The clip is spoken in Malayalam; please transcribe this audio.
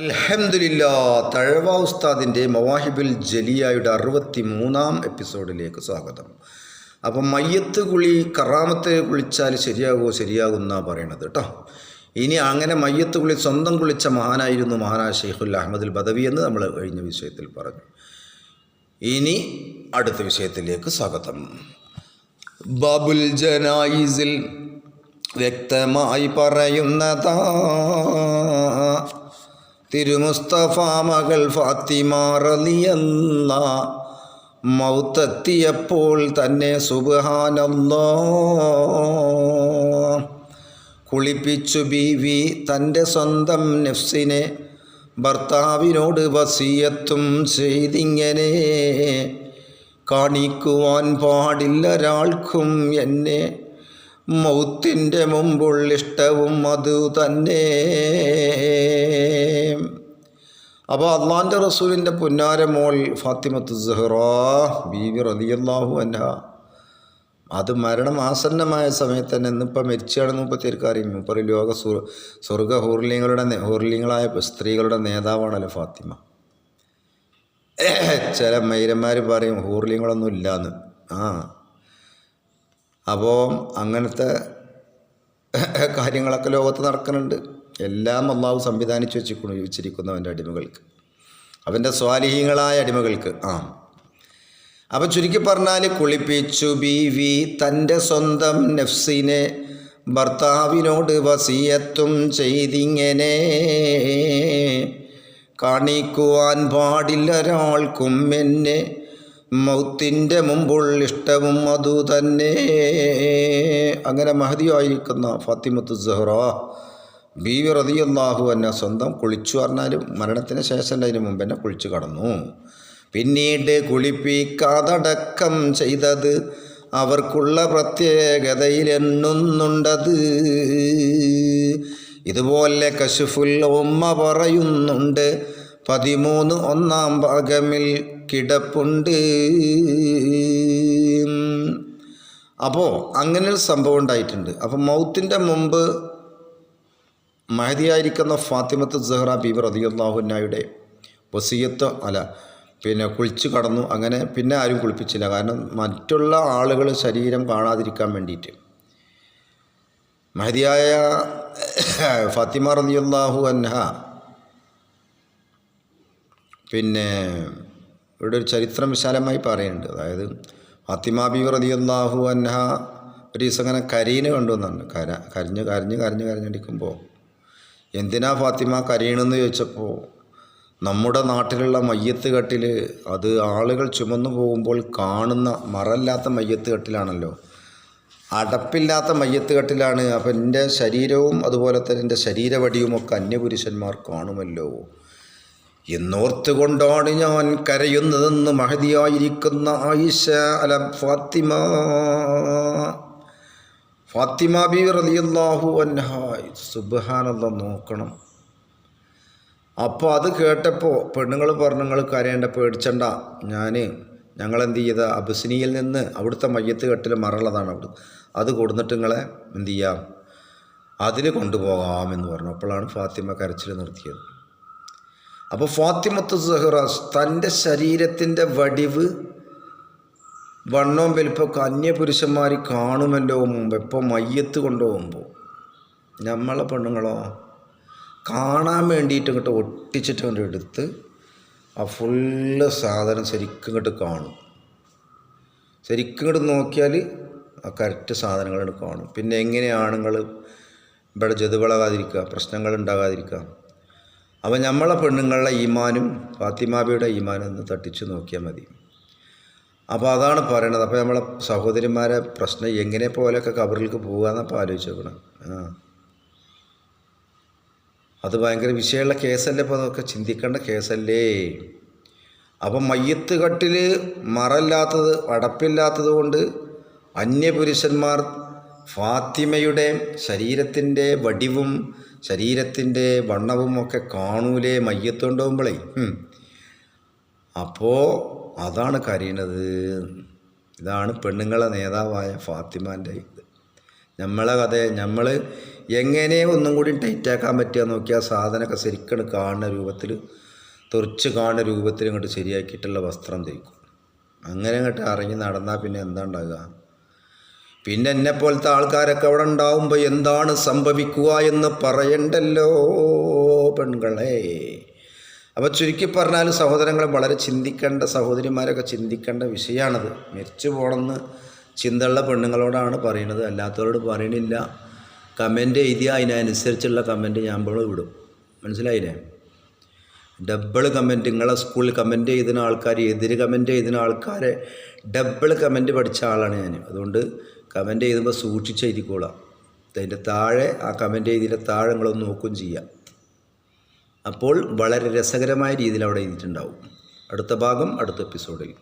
അൽഹംദുലില്ല തഴവ ഉസ്താദിന്റെ മവാഹിബിൽ ജലിയായുടെ അറുപത്തി മൂന്നാം എപ്പിസോഡിലേക്ക് സ്വാഗതം. അപ്പം മയ്യത്ത് കുളി കറാമത്ത് കുളിച്ചാൽ ശരിയാകുമോ ശരിയാകുന്ന പറയണത് കേട്ടോ ഇനി അങ്ങനെ മയ്യത്ത് കുളി സ്വന്തം കുളിച്ച മഹാനായിരുന്നു മഹാനായ ഷെയ്ഖുൽ അഹമ്മദുൽ ബദവി എന്ന് നമ്മൾ കഴിഞ്ഞ വിഷയത്തിൽ പറഞ്ഞു. ഇനി അടുത്ത വിഷയത്തിലേക്ക് സ്വാഗതം. ബാബുൽ ജനായിസിൽ വ്യക്തമായി പറയുന്നതാ തിരുമുസ്തഫ മകൾ ഫാത്തിമ റളിയല്ല മൗത്തെത്തിയപ്പോൾ തന്നെ സുബ്ഹാനല്ലാ. കുളിപ്പിച്ചു ബീവി തന്റെ സ്വന്തം നെഫ്സിനെ ഭർത്താവിനോട് വസീയത്തും ചെയ്തിങ്ങനെ കാണിക്കുവാൻ പാടില്ലൊരാൾക്കും എന്നെ മൗത്തിന്റെ മുമ്പുള്ള ഇഷ്ടവും അതു തന്നെ. അപ്പോൾ അള്ളാന്റെ റസൂലിന്റെ പുന്നാരമോൾ ഫാത്തിമത്ത് സഹ്റ ബീവി റതിയല്ലാഹു അൻഹ. അത് മരണം ആസന്നമായ സമയത്ത് തന്നെ ഇന്നിപ്പോൾ മരിച്ചാണെന്ന് മുപ്പത്തിയേർക്ക് അറിയും. മുപ്പർ ലോക സ്വർഗ ഹൂർലിങ്ങളുടെ ഹൂർലിങ്ങളായ സ്ത്രീകളുടെ നേതാവാണല്ലോ ഫാത്തിമ. ചില മൈരന്മാർ പറയും ഹൂർലിങ്ങളൊന്നും ഇല്ലാന്ന് ആ. അപ്പോൾ അങ്ങനത്തെ കാര്യങ്ങളൊക്കെ ലോകത്ത് നടക്കുന്നുണ്ട്. എല്ലാം അള്ളാഹു സംവിധാനിച്ച് വെച്ചിരിക്കുന്നു വെച്ചിരിക്കുന്നു അവന്റെ അടിമകൾക്ക്. അവന്റെ സ്വാലിഹീങ്ങളായ അടിമകൾക്ക്. ആ. അപ്പം ചുരുക്കി പറഞ്ഞാൽ കുളിപ്പിച്ചു ബീവി തന്റെ സ്വന്തം നെഫ്സിനെ ഭർത്താവിനോട് വസിയത്തും ചെയ്തിങ്ങനെ കാണിക്കുവാൻ പാടില്ലൊരാൾക്കും എന്നെ മൗത്തിന്റെ മുമ്പുൾ ഇഷ്ടവും അതു തന്നെ. അങ്ങനെ മഹതിയായിരിക്കുന്ന ഫാത്തിമത്ത് സഹ്റ ബീവി റതിയല്ലാഹു എന്നെ സ്വന്തം കുളിച്ചു പറഞ്ഞാലും മരണത്തിന് ശേഷം അതിന് മുമ്പ് തന്നെ കുളിച്ചു കടന്നു. പിന്നീട് കുളിപ്പിക്കാതടക്കം ചെയ്തത് അവർക്കുള്ള പ്രത്യേകതയിൽ എണ്ണുന്നുണ്ടത്. ഇതുപോലെ കശുഫുൽ ഉമ്മ പറയുന്നുണ്ട് പതിമൂന്ന് ഒന്നാം ഭാഗമിൽ കിടപ്പുണ്ട്. അപ്പോൾ അങ്ങനെ ഒരു സംഭവം ഉണ്ടായിട്ടുണ്ട്. അപ്പോൾ മൗത്തിന്റെ മുമ്പ് മഹതിയായിരിക്കുന്ന ഫാത്തിമത്ത് സഹ്റ ബീബർ റതിയുല്ലാഹുനായുടെ വസീയത്ത് അല്ല പിന്നെ കുളിച്ച് കടന്നു. അങ്ങനെ പിന്നെ ആരും കുളിപ്പിച്ചില്ല. കാരണം മറ്റുള്ള ആളുകൾ ശരീരം കാണാതിരിക്കാൻ വേണ്ടിയിട്ട്. മഹതിയായ ഫാത്തിമ റതിയുല്ലാഹു അൻഹ പിന്നെ ഇവിടെ ഒരു ചരിത്രം വിശാലമായി പറയുന്നുണ്ട്. അതായത് ഫാത്തിമ ബി റതിയല്ലാഹു അൻഹ ഒരു ദിവസം അങ്ങനെ കരീന് കണ്ടുവന്നുണ്ട്. കര കരഞ്ഞ് കരഞ്ഞ് കരഞ്ഞ് കരഞ്ഞടിക്കുമ്പോൾ എന്തിനാ ഫാത്തിമ കരീണെന്ന് ചോദിച്ചപ്പോൾ നമ്മുടെ നാട്ടിലുള്ള മയ്യത്ത് കെട്ടിൽ അത് ആളുകൾ ചുമന്നു പോകുമ്പോൾ കാണുന്ന മറല്ലാത്ത മയ്യത്ത് കെട്ടിലാണല്ലോ അടപ്പില്ലാത്ത മയ്യത്ത് കെട്ടിലാണ് അപ്പം എന്റെ ശരീരവും അതുപോലെ തന്നെ എന്റെ ശരീരവടിയുമൊക്കെ അന്യപുരുഷന്മാർ കാണുമല്ലോ. എന്നോർത്തുകൊണ്ടാണ് ഞാൻ കരയുന്നതെന്ന് മഹതിയായിരിക്കുന്ന ആയിഷ അല ഫാത്തിമ. ഫാത്തിമ ബി റളിയല്ലാഹു അൻഹ. സുബ്ഹാനല്ല നോക്കണം. അപ്പോൾ അത് കേട്ടപ്പോൾ പെണ്ണുങ്ങൾ പറഞ്ഞു നിങ്ങൾ കരയേണ്ട പേടിച്ചണ്ട. ഞാൻ ഞങ്ങളെന്ത് ചെയ്ത? അബുസിനിയിൽ നിന്ന് അവിടുത്തെ മയ്യത്ത് കെട്ടിൽ മറുള്ളതാണ് അവിടെ അത് കൊടുന്നിട്ട് നിങ്ങളെ എന്ത് ചെയ്യാം? അതിൽ കൊണ്ടുപോകാമെന്ന് പറഞ്ഞു. അപ്പോഴാണ് ഫാത്തിമ കരച്ചിൽ നിർത്തിയത്. അപ്പോൾ ഫാത്തിമത്ത് സഹ്റാസ് തന്റെ ശരീരത്തിന്റെ വടിവ് വണ്ണവും വലിപ്പമൊക്കെ അന്യപുരുഷന്മാർ കാണുമല്ലോ മുമ്പ് എപ്പോൾ മയ്യത്ത് കൊണ്ടുപോകുമ്പോൾ നമ്മളെ പെണ്ണുങ്ങളോ കാണാൻ വേണ്ടിയിട്ട് ഇങ്ങോട്ട് ഒട്ടിച്ചിട്ട് കൊണ്ട് എടുത്ത് ആ ഫുള്ള് സാധനം ശരിക്കും ഇങ്ങോട്ട് കാണും. ശരിക്കും ഇങ്ങോട്ട് നോക്കിയാൽ ആ കറക്റ്റ് സാധനങ്ങൾ കാണും. പിന്നെ എങ്ങനെയാണ് നിങ്ങൾ ഇവിടെ ജതുവളകാതിരിക്കുക പ്രശ്നങ്ങൾ ഉണ്ടാകാതിരിക്കുക? അപ്പം നമ്മളെ പെണ്ണുങ്ങളുടെ ഈമാനും ഫാത്തിമാബിയുടെ ഈമാനും ഒന്ന് തട്ടിച്ച് നോക്കിയാൽ മതി. അപ്പോൾ അതാണ് പറയണത്. അപ്പോൾ നമ്മളെ സഹോദരിമാരെ പ്രശ്നം എങ്ങനെ പോലെയൊക്കെ കബറിലേക്ക് പോകുകയെന്നപ്പോൾ ആലോചിച്ച് നോക്കണം. അത് ഭയങ്കര വിഷയമുള്ള കേസല്ലേ അപ്പോൾ അതൊക്കെ ചിന്തിക്കേണ്ട കേസല്ലേ? അപ്പം മയ്യത്ത് കട്ടിൽ മറല്ലാത്തത് അടപ്പില്ലാത്തത് കൊണ്ട് അന്യപുരുഷന്മാർ ഫാത്തിമയുടെ ശരീരത്തിന്റെ വടിവും ശരീരത്തിന്റെ വണ്ണവും ഒക്കെ കാണൂലേ മയ്യത്ത് കൊണ്ടുപോകുമ്പോഴേ അപ്പോൾ അതാണ് കരയണത്. ഇതാണ് പെണ്ണുങ്ങളെ നേതാവായ ഫാത്തിമാന്റെ ഇത്. നമ്മളെ കഥ നമ്മൾ എങ്ങനെ ഒന്നും കൂടി ടൈറ്റാക്കാൻ പറ്റുക നോക്കിയാൽ സാധനമൊക്കെ ശരിക്കും കാണുന്ന രൂപത്തിൽ തുറച്ച് കാണുന്ന രൂപത്തിൽ ഇങ്ങോട്ട് ശരിയാക്കിയിട്ടുള്ള വസ്ത്രം ധരിക്കും അങ്ങനെ അങ്ങോട്ട് ഇറങ്ങി നടന്നാൽ പിന്നെ എന്താ ഉണ്ടാകുക പിന്നെ എന്നെ പോലത്തെ ആൾക്കാരൊക്കെ അവിടെ ഉണ്ടാവുമ്പോൾ എന്താണ് സംഭവിക്കുക എന്ന് പറയണ്ടല്ലോ പെൺകളെ. അപ്പോൾ ചുരുക്കി പറഞ്ഞാൽ സഹോദരങ്ങൾ വളരെ ചിന്തിക്കേണ്ട സഹോദരിമാരൊക്കെ ചിന്തിക്കേണ്ട വിഷയമാണത് മരിച്ചു പോകണമെന്ന് ചിന്തയുള്ള പെണ്ണുങ്ങളോടാണ് പറയുന്നത്. അല്ലാത്തവരോട് പറയണില്ല. കമന്റ് എഴുതിയാൽ അതിനനുസരിച്ചുള്ള കമന്റ് ഞാൻ ഇപ്പോൾ വിടും മനസ്സിലായില്ലേ? ഡബിൾ കമന്റ് നിങ്ങളെ സ്കൂളിൽ കമന്റ് ചെയ്തുന്ന ആൾക്കാർ എതിര് കമന്റ് ചെയ്തുന്ന ആൾക്കാരെ ഡബിൾ കമന്റ് പഠിച്ച ആളാണ് ഞാൻ. അതുകൊണ്ട് കമന്റ് ചെയ്തുമ്പോൾ സൂക്ഷിച്ച് എഴുതിക്കോളാം അതിന്റെ താഴെ ആ കമന്റ് ചെയ്തതിന്റെ താഴെ നിങ്ങളൊന്ന് നോക്കുകയും ചെയ്യാം. അപ്പോൾ വളരെ രസകരമായ രീതിയിൽ അവിടെ എഴുതിയിട്ടുണ്ടാവും. അടുത്ത ഭാഗം അടുത്ത എപ്പിസോഡിൽ.